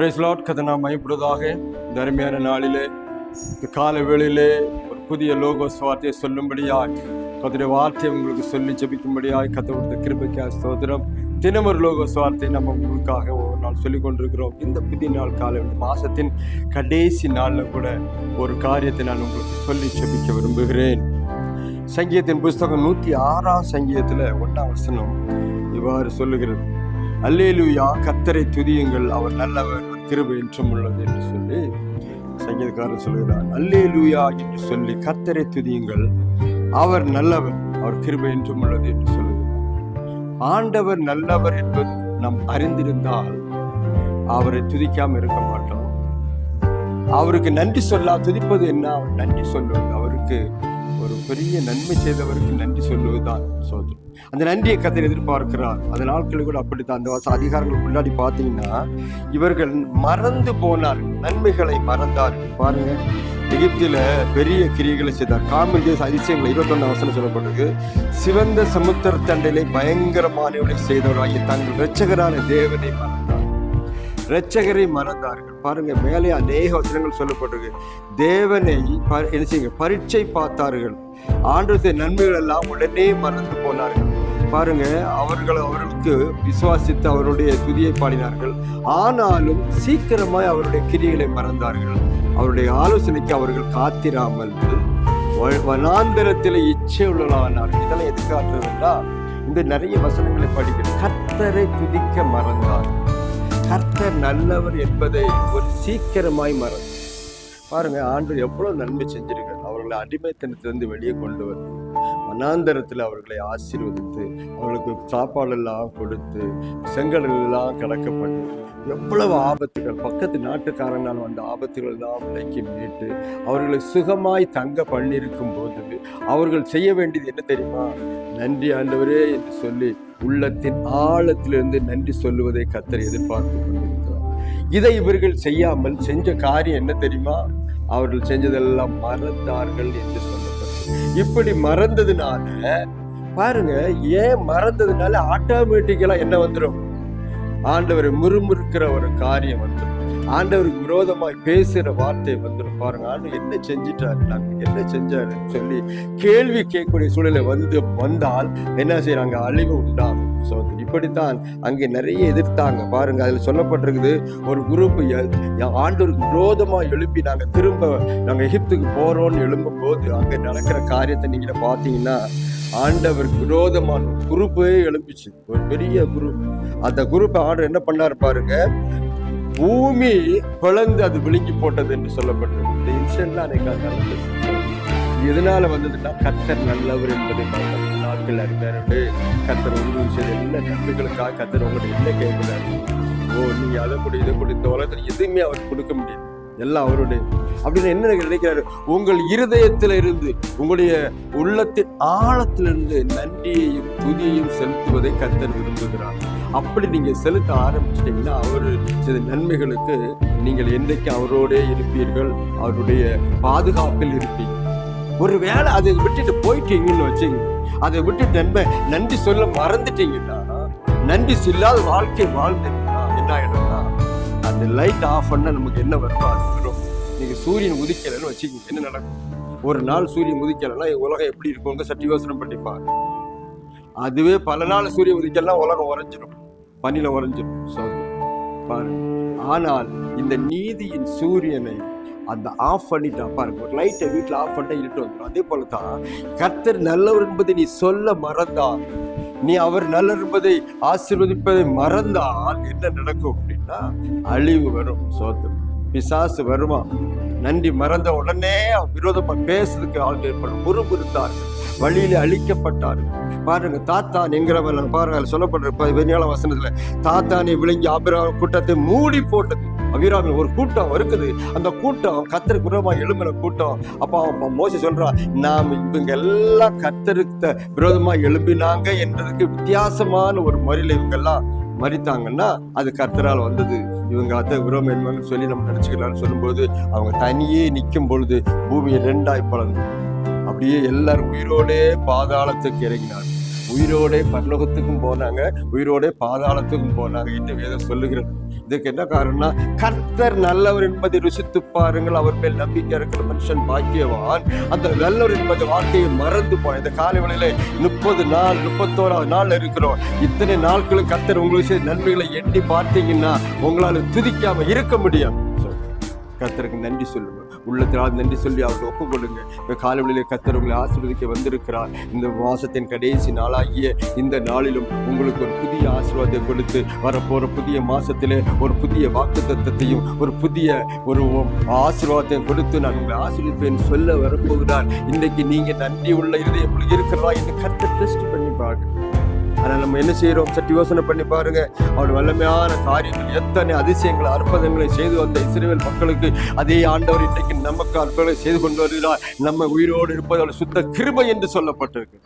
பிரேஸ்லாட் கதை நாம் மயப்படுவதாக இந்த அருமையான நாளிலே இந்த கால வேளையிலே ஒரு புதிய லோகோஸ் வார்த்தையை சொல்லும்படியாய் கத்துடைய வார்த்தையை உங்களுக்கு சொல்லி ஜபிக்கும்படியாய் கத்த கொடுத்த கிருபைக்கா ஸ்தோத்திரம். தினமொரு லோகோஸ் வார்த்தையை நம்ம உங்களுக்காக ஒவ்வொரு நாள் சொல்லிக் கொண்டிருக்கிறோம். இந்த புதிய நாள் கால மாசத்தின் கடைசி நாளில் கூட ஒரு காரியத்தை நான் உங்களுக்கு சொல்லி ஜெபிக்க விரும்புகிறேன். சங்கீதத்தின் புஸ்தகம் நூற்றி ஆறாம் சங்கீதத்தில் ஒன்றாம் வசனம் இவ்வாறு சொல்லுகிறது. அல்லேலூயா கத்தரை துதியுங்கள் அவர் நல்லவர். கிருபை என்றும் உள்ளது என்று சொல்லி சங்கீதக்காரர் சொல்கிறார் அல்லேலூயா என்று சொல்லி கத்தரை துதியுங்கள். அவர் நல்லவர் அவர் கிருபை என்றும் உள்ளது என்று சொல்லுகிறார். ஆண்டவர் நல்லவர் என்பது நாம் அறிந்திருந்தால் அவரை துதிக்காமல் இருக்க மாட்டோம். அவருக்கு நன்றி சொல்லா துதிப்பது என்ன? அவர் நன்றி சொல்லுவது அவருக்கு ஒரு பெரிய நன்மை செய்தவருக்கு நன்றி சொல்லுவதுதான் சோதரம் அந்த நன்றியை கத்தர் எதிர்பார்க்கிறார். அந்த நாட்கள் கூட அப்படித்தான். அந்த வாச அதிகாரங்களுக்கு முன்னாடி பார்த்தீங்கன்னா இவர்கள் மறந்து போனார் நன்மைகளை மறந்தார்கள். பாருங்க எகிப்தில பெரிய கிரியைகளை செய்தார். காமில் தேச அதிசயங்கள் இருபத்தொன்னு அவசரம் சொல்லப்பட்டிருக்கு. சிவந்த சமுத்திர தண்டையிலே பயங்கரமானவர்களை செய்தவராகிய தங்கள் ரட்சகரான தேவனை மறந்தார் இரட்சகரை மறந்தார்கள். பாருங்க மேலே அநேக வசனங்கள் சொல்லப்பட்டிருக்கு. தேவனை என்ன செய்யுங்க பரீட்சை பார்த்தார்கள். ஆண்டத்தின் நன்மைகள் எல்லாம் உடனே மறந்து போனார்கள். பாருங்க அவர்கள் அவர்களுக்கு விசுவாசித்து அவருடைய துதியை பாடினார்கள். ஆனாலும் சீக்கிரமாய் அவருடைய கிரியைகளை மறந்தார்கள். அவருடைய ஆலோசனைக்கு அவர்கள் காத்திராமல் வனாந்திரத்தில் இச்சை உள்ளவனார்கள் இதெல்லாம் எதுக்காட்டுறதுன்னா இந்த நிறைய வசனங்களை படிக்கிறேன் கத்தரை துதிக்க மறந்தார்கள். கர்த்தர் நல்லவர் என்பதை ஒரு சீக்கிரமாய் மறந்து. பாருங்க ஆண்டு எவ்வளவு நன்மை செஞ்சிருக்கார். அவர்களை அடிமைத்தனத்திலிருந்து வெளியே கொண்டு வந்து வனாந்தரத்தில் அவர்களை ஆசீர்வதித்து அவர்களுக்கு சாப்பாடெல்லாம் கொடுத்து செங்கடலெல்லாம் கலக்கப்பட்டு எவ்வளவு ஆபத்துகள். பக்கத்து நாட்டுக்காரனால் வந்த ஆபத்துகள் எல்லாம் விலைக்கு மீட்டு அவர்களை சுகமாய் தங்க பண்ணியிருக்கும் போது அவர்கள் செய்ய வேண்டியது என்ன தெரியுமா? நன்றி ஆண்டவரே என்று சொல்லி உள்ளத்தின் ஆழத்திலிருந்து நன்றி சொல்லுவதை கத்தர் எதிர்பார்த்து கொண்டிருக்கிறார். இதை இவர்கள் செய்யாமல் செஞ்ச காரியம் என்ன தெரியுமா? அவர்கள் செஞ்சதெல்லாம் மறந்தார்கள் என்று சொல்லப்பட்டது. இப்படி மறந்ததுனால பாருங்க ஏன் மறந்ததுனால ஆட்டோமேட்டிக்கலா என்ன வந்துடும் ஆண்டவரை முறுமுறுக்கிற ஒரு காரியம் வந்துடும் ஆண்டவருக்கு விரோதமாய் பேசுகிற வார்த்தை வந்துடும் பாருங்க ஆண்டு என்ன செஞ்சிட்டாரு? நாங்கள் என்ன செஞ்சாருன்னு சொல்லி கேள்வி கேட்கக்கூடிய சூழலை வந்து வந்தால் என்ன செய்யறாங்க? அழிவு உண்டாகும். ஸோ இப்படித்தான் அங்கே நிறைய எதிர்த்தாங்க. பாருங்க அதில் சொல்லப்பட்டிருக்குது ஒரு குரூப் ஆண்டவருக்கு விரோதமாக எழுப்பி நாங்கள் திரும்ப நாங்கள் எகிப்துக்கு போகிறோம்னு எழும்பும் போது அங்கே நடக்கிற காரியத்தை நீங்கள் பார்த்தீங்கன்னா ஆண்டவர் விரோதமான குரூப்பே எழுப்பிச்சு ஒரு பெரிய குரூப். அந்த குரூப் ஆர்டர் என்ன பண்ணாரு பாருங்க. பூமி பிளந்து அது விழுங்கி போட்டது என்று சொல்லப்பட்டது. இந்த இன்சிடென்ட்லாம் அன்னைக்கு எதனால வந்ததுன்னா கத்தர் நல்லவர் என்பதை பார்த்தோம். நாட்கள் அறிஞர்களே கத்தர் உங்களுக்கு செய்த எல்லா நன்மைகளுக்காக கத்தர் உங்கள்கிட்ட என்ன கேட்கிறாரு? ஓ நீங்க அதை கொடு இதை கொடு இந்த உலகத்தில் எதுவுமே அவர் கொடுக்க முடியாது எல்லாம் அவருடைய அப்படின்னு என்ன நினைக்கிறாரு? உங்கள் இருதயத்துல இருந்து உங்களுடைய உள்ளத்தின் ஆழத்திலிருந்து நன்றியையும் துதியையும் செலுத்துவதை கத்தர் விரும்புகிறார். அப்படி நீங்க செலுத்த ஆரம்பிச்சிட்டீங்கன்னா அவர் சில நன்மைகளுக்கு நீங்கள் என்றைக்கு அவரோடே இருப்பீர்கள் அவருடைய பாதுகாப்பில் இருப்பீங்க. ஒருவேளை அதை விட்டுட்டு போயிட்டீங்கன்னு வச்சுங்க அதை விட்டுட்டு நன்மை நன்றி சொல்ல மறந்துட்டீங்கன்னா நன்றி சொல்லாத வாழ்க்கை வாழ்ந்தீங்கன்னா என்ன ஆயிடும்னா இந்த லைட் ஆஃப் பண்ண நமக்கு என்ன வருமோ அது வரும் நீங்க சூரியன் உதிக்கலைன்னு வச்சுக்கோங்க என்ன நடக்கும்? ஒரு நாள் சூரியன் உதிக்கலைன்னா உலகம் எப்படி இருக்குங்க சற்று யோசனை பண்ணிப்பாங்க அதுவே பல நாள் சூரியன் உதிக்கலாம் உலகம் உறைஞ்சிடும் பனியில் உறைஞ்சிடும் So, ஆனால் இந்த நீதியின் சூரியனை அந்த ஆஃப் பண்ணிட்டா பாருங்க ஒரு லைட்டை வீட்டில் ஆஃப் பண்ணிட்டா இருட்டு வந்துடும் அதே போல தான் கர்த்தர் நல்லவர் என்பதை நீ சொல்ல மறந்தால் நீ அவர் நல்லிருப்பதை ஆசீர்வதிப்பதை மறந்தால் என்ன நடக்கும் அப்படின்னா அழிவு வரும் சோத்து. பிசாசு வருமா? நன்றி மறந்த உடனே விரோதமாக பேசுறதுக்கு ஆள் ஏற்படும். முறுமுறுத்தார்கள் வழியிலே அழிக்கப்பட்டார்கள் பாருங்க தாத்தான் என்கிறவன் பாருங்க சொல்லப்படுற பதினேழு வசனத்துல தாத்தானை விழுங்கி ஆபிரகாம் கூட்டத்தை மூடி போட்டது. அபிராமி ஒரு கூட்டம் இருக்குது. அந்த கூட்டம் கத்தருக்கு விரோதமாக எழும்பின கூட்டம். அப்போ மோசி சொல்கிறான் நாம் இவங்க எல்லாம் கத்தருக்கு விரோதமாக எழும்பினாங்க என்றதுக்கு வித்தியாசமான ஒரு முறையில் இவங்கெல்லாம் மறித்தாங்கன்னா அது கர்த்தரால் வந்தது. இவங்க அத்தை விரோதம் என்பது சொல்லி நம்ம நினச்சிக்கலாம்னு சொல்லும்போது அவங்க தனியே நிற்கும் பொழுது பூமியை ரெண்டாய் பழந்து அப்படியே எல்லாரும் உயிரோடே பாதாளத்துக்கு இறங்கினாங்க. உயிரோடே பரலோகத்துக்கும் போனாங்க உயிரோடே பாதாளத்துக்கும் போனாங்க என்று வேதம் சொல்லுகிறது. இதுக்கு என்ன காரணம்னா கர்த்தர் நல்லவர் என்பதை ருசித்து பாருங்கள். அவர் மேல் நம்பிக்கை இருக்கிற மனுஷன் பாக்கியவான். அந்த நல்லவர் என்பது வார்த்தையை மறந்து போன இந்த காலை வேளையில முப்பது நாள் முப்பத்தோராவது நாள் இருக்கிறோம். இத்தனை நாட்களும் கர்த்தர் உங்களுக்கு செய்த நன்மைகளை எண்ணி பார்த்தீங்கன்னா உங்களால துதிக்காம இருக்க முடியும் கர்த்தருக்கு நன்றி சொல்லுங்க உள்ளத்தினால் நன்றி சொல்லி அவர்கள் ஒப்புக்கொள்ளுங்க கொடுங்க இந்த காலவெளியிலே கர்த்தர் உங்களை ஆசீர்வதிக்க வந்திருக்கிறார். இந்த மாசத்தின் கடைசி நாளாகிய இந்த நாளிலும் உங்களுக்கு ஒரு புதிய ஆசீர்வாதத்தை கொடுத்து வரப்போற புதிய மாசத்திலே ஒரு புதிய வாக்கு தத்தத்தையும் ஒரு புதிய ஒரு ஆசீர்வாதத்தையும் கொடுத்து நான் உங்களை ஆசீர்வதிப்பேன் சொல்ல வரப்போகிறார். இன்றைக்கு நீங்க நன்றி உள்ள இருதயம் இருக்கிறதா என்று கர்த்தர் டெஸ்ட் பண்ணி பார்க்க ஆனால் நம்ம என்ன செய்யறோம் சற்று யோசனை பண்ணி பாருங்க. அவர் வல்லமையான காரியங்கள் எத்தனை அதிசயங்களை அற்புதங்களை செய்து வந்த இஸ்ரேல் மக்களுக்கு அதே ஆண்டவர் இன்றைக்கு நமக்கு அற்புதங்களை செய்து கொண்டு வருகிறார். நம்ம உயிரோடு இருப்பது அவர் சுத்த கிருபை என்று சொல்லப்பட்டிருக்கு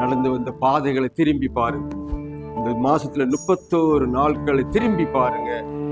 நடந்து வந்த பாதைகளை திரும்பி பாருங்க. இந்த மாசத்துல முப்பத்தோரு நாட்களை திரும்பி பாருங்க.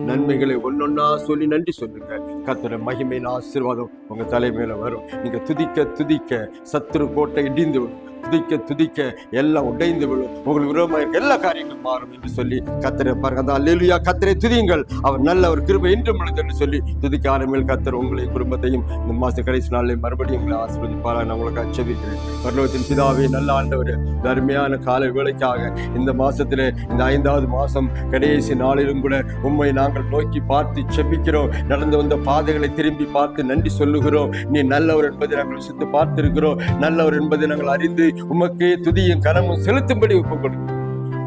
நன்மைகளை ஒன்னொன்னா சொல்லி நன்றி சொல்லுங்க. கர்த்தர மகிமையின் ஆசீர்வாதம் உங்க தலைமையில வரும். நீங்க துதிக்க துதிக்க சத்துரு கோட்டை இடிந்து துதிக்க துதிக்க எல்லாம் உடைந்து விடும் உங்களுக்கு விரோதமாக இருக்க எல்லா காரியங்களும் மாறும் என்று சொல்லி கத்திரை பாருங்க அந்த அல்லேலூயா. கத்தரை துதியுங்கள். அவர் நல்ல ஒரு கிருபை இன்று உள்ளது என்று சொல்லி துதிக்க ஆரம்பில் கத்தர் உங்களை குடும்பத்தையும் இந்த மாத கடைசி நாளில் மறுபடியும் உங்களை ஆசீர்வதிப்பாரா நான் உங்களுக்கு அச்சபிக்கிறேன் பரலோகத்தின் பிதாவே நல்ல ஆண்டவர் தர்மையான அருமையான கால வேலைக்காக இந்த மாசத்திலே இந்த ஐந்தாவது மாசம் கடைசி நாளிலும் கூட உண்மை நாங்கள் நோக்கி பார்த்து செபிக்கிறோம். நடந்து வந்த பாதைகளை திரும்பி பார்த்து நன்றி சொல்லுகிறோம். நீ நல்லவர் என்பதை நாங்கள் சித்து பார்த்திருக்கிறோம் நல்லவர் என்பதை நாங்கள் அறிந்து உமக்கே துதியும் கனமும் செலுத்தும்படி ஒப்புக் கொடுக்கிறோம்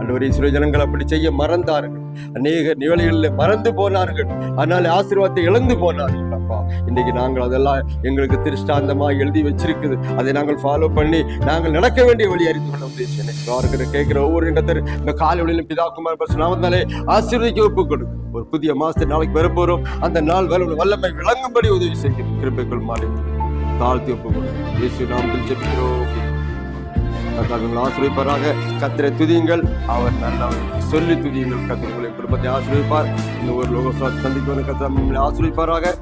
அன்றுவரை சில ஜனங்கள் அப்படி செய்ய மறந்தார்கள். அநேக நிகழ்களில் மறந்து போனார்கள். ஆனால் ஆசீர்வாதத்தை இழந்து போனார்கள். அப்பா இன்னைக்கு நாங்கள் அதெல்லாம் எங்களுக்கு திருஷ்டாந்தமாக எழுதி வச்சிருக்குது. அதை நாங்கள் ஃபாலோ பண்ணி நாங்கள் நடக்க வேண்டிய வழி அறிந்து கொள்ள உதவி கேட்கிற ஒவ்வொரு கத்தர் இந்த காலையிலும் பிதாக்குமார் பசுனாவந்தாலே ஆசீர்வதிக்க ஒப்புக் கொடுக்கும் ஒரு புதிய மாதத்தை நாளைக்கு வரப்போகிறோம் அந்த நாள் வரும் வல்லமை விளங்கும்படி உதவி செய்யும் கிருப்பைக்குள் மாறி தாழ்த்தி ஒப்புக் கொடுக்கும் இயேசு நாம் ஜெபிக்கிறோம். கர்த்தர் ஆசிரியப்பாராக கத்திரை துதியுங்கள். அவர் நல்லவர். சொல்லி துதியுங்கள். கத்திர குடும்பத்தை ஆசிரியப்பார். இந்த ஒரு லோகசாத் சந்திக்கு கத்திர உங்களை ஆசிரியப்பாராக.